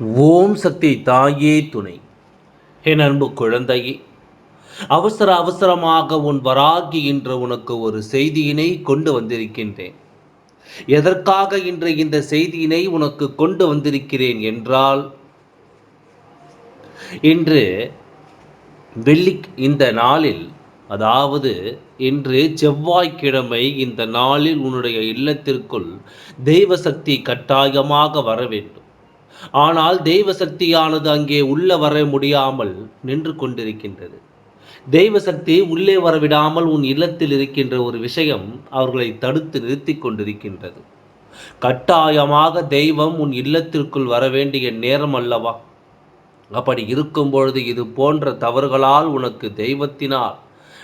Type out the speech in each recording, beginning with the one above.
ஓம் சக்தி தாயே துணை. என் அன்பு குழந்தையே அவசர அவசரமாக உன் வராகி இன்று உனக்கு ஒரு செய்தியினை கொண்டு வந்திருக்கின்றேன். எதற்காக இன்று இந்த செய்தியினை உனக்கு கொண்டு வந்திருக்கிறேன் என்றால் இன்று வெள்ளி இந்த நாளில் அதாவது இன்று செவ்வாய்க்கிழமை இந்த நாளில் உன்னுடைய இல்லத்திற்குள் தெய்வ சக்தி கட்டாயமாக வர வேண்டும். ஆனால் தெய்வ சக்தியானது அங்கே உள்ள வர முடியாமல் நின்று கொண்டிருக்கின்றது. தெய்வ சக்தி உள்ளே வரவிடாமல் உன் இல்லத்தில் இருக்கின்ற ஒரு விஷயம் அவர்களை தடுத்து நிறுத்தி கொண்டிருக்கின்றது. கட்டாயமாக தெய்வம் உன் இல்லத்திற்குள் வர வேண்டிய நேரம் அல்லவா? அப்படி இருக்கும் பொழுது இது போன்ற தவறுகளால் உனக்கு தெய்வத்தினால்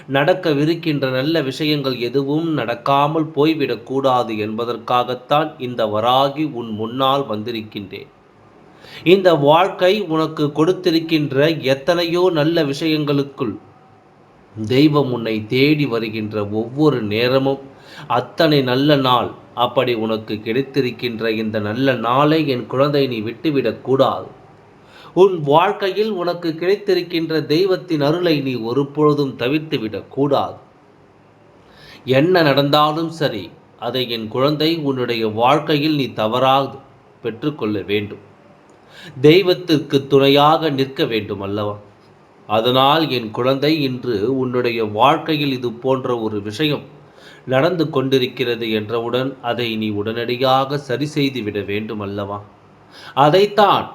நடக்கவிருக்கின்ற நல்ல விஷயங்கள் எதுவும் நடக்காமல் போய்விடக்கூடாது என்பதற்காகத்தான் இந்த வராகி உன் முன்னால் வந்திருக்கின்றேன். இந்த வாழ்க்கை உனக்கு கொடுத்திருக்கின்ற எத்தனையோ நல்ல விஷயங்களுக்குள் தெய்வம் உன்னை தேடி வருகின்ற ஒவ்வொரு நேரமும் அத்தனை நல்ல நாள் அப்படி உனக்கு கிடைத்திருக்கின்ற இந்த நல்ல நாளை என் குழந்தை நீ விட்டுவிடக்கூடாது உன் வாழ்க்கையில் உனக்கு கிடைத்திருக்கின்ற தெய்வத்தின் அருளை நீ ஒருபொழுதும் தவிர்த்து விடக்கூடாது என்ன நடந்தாலும் சரி அதை என் குழந்தை உன்னுடைய வாழ்க்கையில் நீ தவறாது பெற்றுக்கொள்ள வேண்டும். தெய்வத்திற்கு துணையாக நிற்க வேண்டும் அல்லவா அதனால் என் குழந்தை இன்று உன்னுடைய வாழ்க்கையில் இது போன்ற ஒரு விஷயம் நடந்து கொண்டிருக்கிறது என்றவுடன் அதை நீ உடனடியாக சரி செய்து விட வேண்டும் அல்லவா அதைத்தான்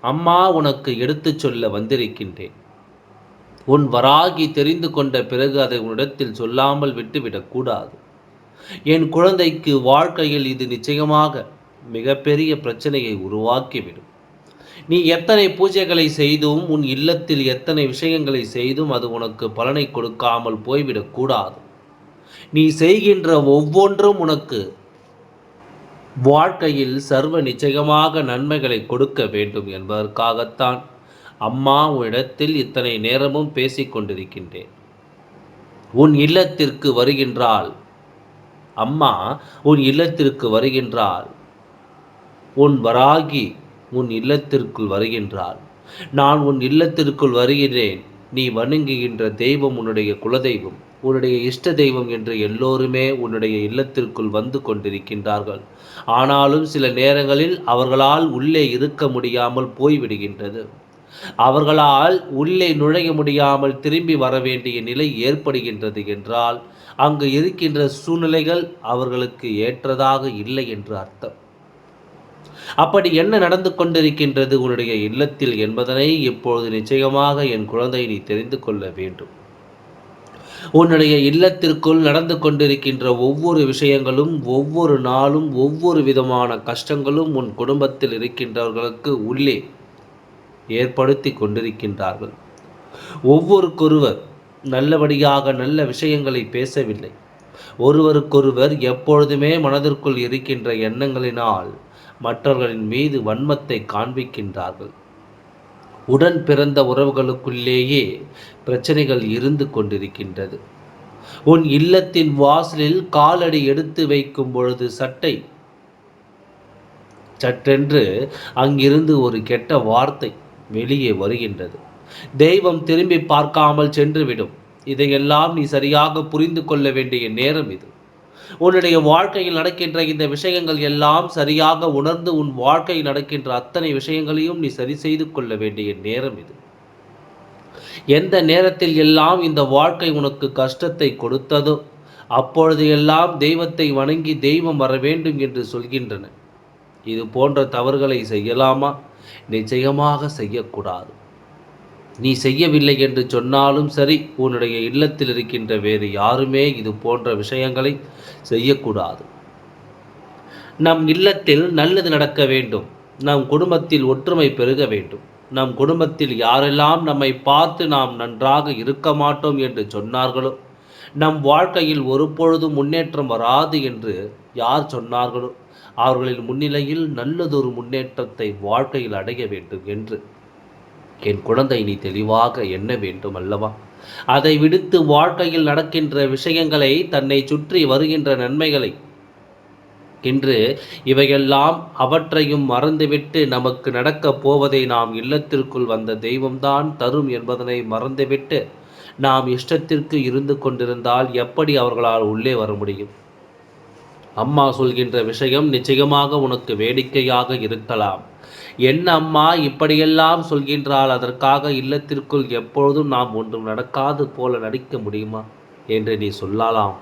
அம்மா உனக்கு எடுத்துச் சொல்ல வந்திருக்கின்றேன். உன் வராகி தெரிந்து கொண்ட பிறகு அதை உன்னிடத்தில் சொல்லாமல் விட்டுவிடக்கூடாது என் குழந்தைக்கு வாழ்க்கையில் இது நிச்சயமாக மிகப்பெரிய பிரச்சனையை உருவாக்கிவிடும். நீ எத்தனை பூஜைகளை செய்தும் உன் இல்லத்தில் எத்தனை விஷயங்களை செய்தும் அது உனக்கு பலனை கொடுக்காமல் போய்விடக்கூடாது நீ செய்கின்ற ஒவ்வொன்றும் உனக்கு வாழ்க்கையில் சர்வ நிச்சயமாக நன்மைகளை கொடுக்க வேண்டும் என்பதற்காகத்தான் அம்மா உன்னிடத்தில் இத்தனை நேரமும் பேசிக்கொண்டிருக்கின்றேன் உன் இல்லத்திற்கு வருகின்றாள் அம்மா உன் இல்லத்திற்கு வருகின்றாள் உன் வராகி உன் இல்லத்திற்குள் வருகின்றாள். நான் உன் இல்லத்திற்குள் வருகிறேன். நீ வணங்குகின்ற தெய்வம் உன்னுடைய குலதெய்வம். உன்னுடைய இஷ்ட தெய்வம் என்று எல்லோருமே உன்னுடைய இல்லத்திற்குள் வந்து கொண்டிருக்கின்றார்கள். ஆனாலும் சில நேரங்களில் அவர்களால் உள்ளே இருக்க முடியாமல் போய்விடுகின்றது. அவர்களால் உள்ளே நுழைய முடியாமல் திரும்பி வர வேண்டிய நிலை ஏற்படுகின்றது என்றால் அங்கு இருக்கின்ற சூழ்நிலைகள் அவர்களுக்கு ஏற்றதாக இல்லை என்று அர்த்தம். அப்படி என்ன நடந்து கொண்டிருக்கின்றது உன்னுடைய இல்லத்தில் என்பதனை இப்பொழுது நிச்சயமாக என் குழந்தை நீ தெரிந்து கொள்ள வேண்டும். உன்னுடைய இல்லத்திற்குள் நடந்து கொண்டிருக்கின்ற ஒவ்வொரு விஷயங்களும் ஒவ்வொரு நாளும் ஒவ்வொரு விதமான கஷ்டங்களும் உன் குடும்பத்தில் இருக்கின்றவர்களுக்கு உள்ளே ஏற்படுத்தி கொண்டிருக்கின்றார்கள். ஒவ்வொருக்கொருவர் நல்லபடியாக நல்ல விஷயங்களை பேசவில்லை. ஒருவருக்கொருவர் எப்பொழுதுமே மனதிற்குள் இருக்கின்ற எண்ணங்களினால் மற்றவர்களின் மீது வன்மத்தை காண்பிக்கின்றார்கள். உடன் பிறந்த உறவுகளுக்குள்ளேயே பிரச்சனைகள் இருந்து கொண்டிருக்கின்றது. உன் இல்லத்தின் வாசலில் காலடி எடுத்து வைக்கும் பொழுது சட்டை. சட்டென்று அங்கிருந்து ஒரு கெட்ட வார்த்தை வெளியே வருகின்றது. தெய்வம் திரும்பி பார்க்காமல் சென்றுவிடும். இதையெல்லாம் நீ சரியாக புரிந்து கொள்ள வேண்டிய நேரம் இது. உன்னுடைய வாழ்க்கையில் நடக்கின்ற இந்த விஷயங்கள் எல்லாம் சரியாக உணர்ந்து உன் வாழ்க்கையில் நடக்கின்ற அத்தனை விஷயங்களையும் நீ சரி செய்து கொள்ள வேண்டிய நேரம் இது. எந்த நேரத்தில் எல்லாம் இந்த வாழ்க்கை உனக்கு கஷ்டத்தை கொடுத்ததோ அப்பொழுது எல்லாம் தெய்வத்தை வணங்கி தெய்வம் வர வேண்டும் என்று சொல்கின்றன. இது போன்ற தவறுகளை செய்யலாமா? நிச்சயமாக செய்யக்கூடாது. நீ செய்யவில்லை என்று சொன்னாலும் சரி உன்னுடைய இல்லத்தில் இருக்கின்ற வேறு யாருமே இது போன்ற விஷயங்களை செய்யக்கூடாது. நம் இல்லத்தில் நல்லது நடக்க வேண்டும். நம் குடும்பத்தில் ஒற்றுமை பெருக வேண்டும். நம் குடும்பத்தில் யாரெல்லாம் நம்மை பார்த்து நாம் நன்றாக இருக்க மாட்டோம் என்று சொன்னார்களோ நம் வாழ்க்கையில் ஒருபொழுதும் முன்னேற்றம் வராது என்று யார் சொன்னார்களோ அவர்களின் முன்னிலையில் நல்லதொரு முன்னேற்றத்தை வாழ்க்கையில் அடைய வேண்டும் என்று. என் குழந்தை நீ தெளிவாக எண்ண வேண்டும் அல்லவா? அதை விடுத்து வாழ்க்கையில் நடக்கின்ற விஷயங்களை தன்னை சுற்றி வருகின்ற நன்மைகளை. இன்று இவையெல்லாம் அவற்றையும் மறந்துவிட்டு நமக்கு நடக்கப் போவதை நாம் இல்லத்திற்குள் வந்த தெய்வம்தான் தரும் என்பதனை மறந்துவிட்டு நாம் இஷ்டத்திற்கு இருந்து கொண்டிருந்தால் எப்படி அவர்களால் உள்ளே வர முடியும்? அம்மா சொல்கின்ற விஷயம் நிச்சயமாக உனக்கு வேடிக்கையாக இருக்கலாம். என்ன அம்மா இப்படியெல்லாம் சொல்கின்றால் அதற்காக இல்லத்திற்குள் எப்பொழுதும் நாம் ஒன்றும் நடக்காது போல நடிக்க முடியுமா? என்று நீ சொல்லலாம்.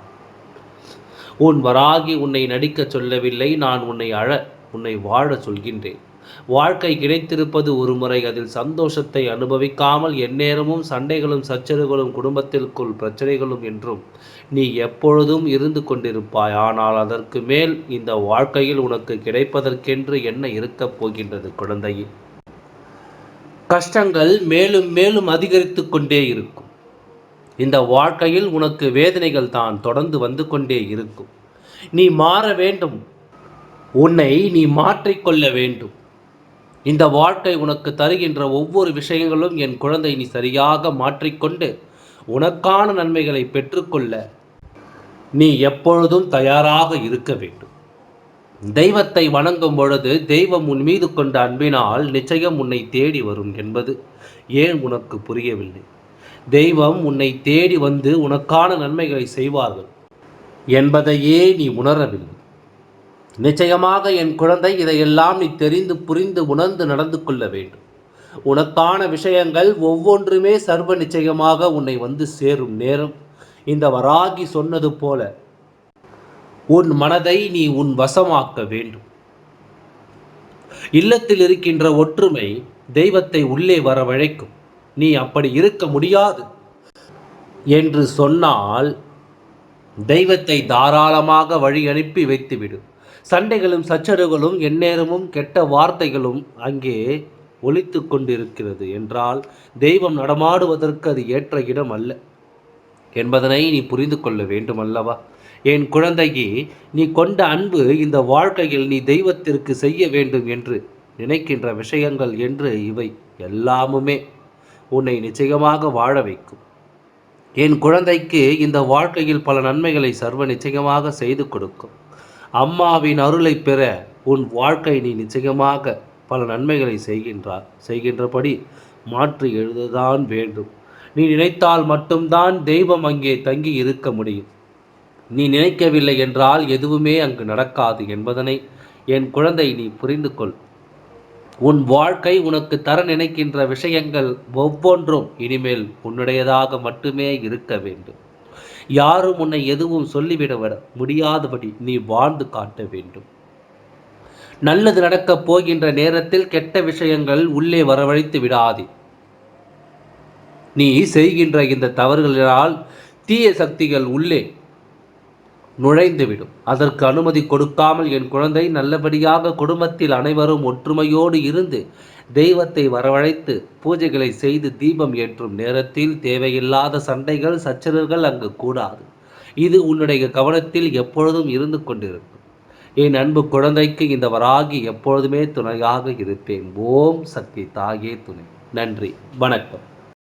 உன் வராகி உன்னை நடிக்கச் சொல்லவில்லை நான் உன்னை அழ உன்னை வாழ சொல்கின்றேன். வாழ்க்கை கிடைத்திருப்பது ஒரு முறை அதில் சந்தோஷத்தை அனுபவிக்காமல் எந்நேரமும் சண்டைகளும் சச்சரவுகளும் குடும்பத்திற்குள் பிரச்சனைகளும் என்றும் நீ எப்பொழுதும் இருந்து கொண்டிருப்பாய். ஆனால் அதற்கு மேல் இந்த வாழ்க்கையில் உனக்கு கிடைப்பதற்கென்று என்ன இருக்கப் போகின்றது குழந்தையில் கஷ்டங்கள் மேலும் மேலும் அதிகரித்து கொண்டே இருக்கும். இந்த வாழ்க்கையில் உனக்கு வேதனைகள் தான் தொடர்ந்து வந்து கொண்டே இருக்கும். நீ மாற வேண்டும். உன்னை நீ மாற்றிக்கொள்ள வேண்டும். இந்த வாழ்க்கை உனக்கு தருகின்ற ஒவ்வொரு விஷயங்களும் என் குழந்தை நீ சரியாக மாற்றிக்கொண்டு உனக்கான நன்மைகளை பெற்றுக்கொள்ள நீ எப்பொழுதும் தயாராக இருக்க வேண்டும். தெய்வத்தை வணங்கும் பொழுது தெய்வம் உன் மீது கொண்ட அன்பினால் நிச்சயம் உன்னை தேடி வரும் என்பது ஏன் உனக்கு புரியவில்லை? தெய்வம் உன்னை தேடி வந்து உனக்கான நன்மைகளை செய்வார்கள் என்பதையே நீ உணரவில்லை. நிச்சயமாக என் குழந்தை இதையெல்லாம் நீ தெரிந்து புரிந்து உணர்ந்து நடந்து கொள்ள வேண்டும். உனக்கான விஷயங்கள் ஒவ்வொன்றுமே சர்வ நிச்சயமாக உன்னை வந்து சேரும் நேரம். இந்த வராகி சொன்னது போல உன் மனதை நீ உன் வசமாக்க வேண்டும். இல்லத்தில் இருக்கின்ற ஒற்றுமை தெய்வத்தை உள்ளே வரவழைக்கும். நீ அப்படி இருக்க முடியாது என்று சொன்னால் தெய்வத்தை தாராளமாக வழி அனுப்பி வைத்துவிடும் சண்டைகளும் சச்சரவுகளும் எந்நேரமும் கெட்ட வார்த்தைகளும் அங்கே ஒழித்து கொண்டிருக்கிறது என்றால் தெய்வம் நடமாடுவதற்கு அது ஏற்ற இடம் அல்ல. என்பதனை நீ புரிந்து கொள்ள வேண்டும் அல்லவா என் குழந்தையே நீ கொண்ட அன்பு இந்த வாழ்க்கையில் நீ தெய்வத்திற்கு செய்ய வேண்டும் என்று நினைக்கின்ற விஷயங்கள் என்று இவை எல்லாமுமே உன்னை நிச்சயமாக வாழ வைக்கும். என் குழந்தைக்கு இந்த வாழ்க்கையில் பல நன்மைகளை சர்வ நிச்சயமாக செய்து கொடுக்கும். அம்மாவின் அருளை பெற உன் வாழ்க்கை நீ நிச்சயமாக பல நன்மைகளை செய்கின்றார். செய்கின்றபடி மாற்றி எழுததான் வேண்டும். நீ நினைத்தால் மட்டும்தான் தெய்வம் அங்கே தங்கி இருக்க முடியும். நீ நினைக்கவில்லை என்றால் எதுவுமே அங்கு நடக்காது என்பதனை என் குழந்தை நீ புரிந்து கொள். உன் வாழ்க்கை உனக்கு தர நினைக்கின்ற விஷயங்கள் ஒவ்வொன்றும் இனிமேல் உன்னுடையதாக மட்டுமே இருக்க வேண்டும். யாரும் உன்னை எதுவும் சொல்லிவிட முடியாதபடி நீ வாழ்ந்து காட்ட வேண்டும். நல்லது நடக்கப் போகின்ற நேரத்தில் கெட்ட விஷயங்கள் உள்ளே வரவழைத்து விடாதே. நீ செய்கின்ற இந்த தவறுகளினால் தீய சக்திகள் உள்ளே நுழைந்துவிடும். அதற்கு அனுமதி கொடுக்காமல் என் குழந்தை நல்லபடியாக குடும்பத்தில் அனைவரும் ஒற்றுமையோடு இருந்து தெய்வத்தை வரவழைத்து பூஜைகளை செய்து தீபம் ஏற்றும் நேரத்தில் தேவையில்லாத சண்டைகள் சச்சரவுகள் அங்கு கூடாது. இது உன்னுடைய கவனத்தில் எப்பொழுதும் இருந்து கொண்டிருக்கும். என் அன்பு குழந்தைக்கு இந்த வராகி எப்பொழுதுமே துணையாக இருப்பேன். ஓம் சக்தி தாயே துணை. நன்றி. வணக்கம்.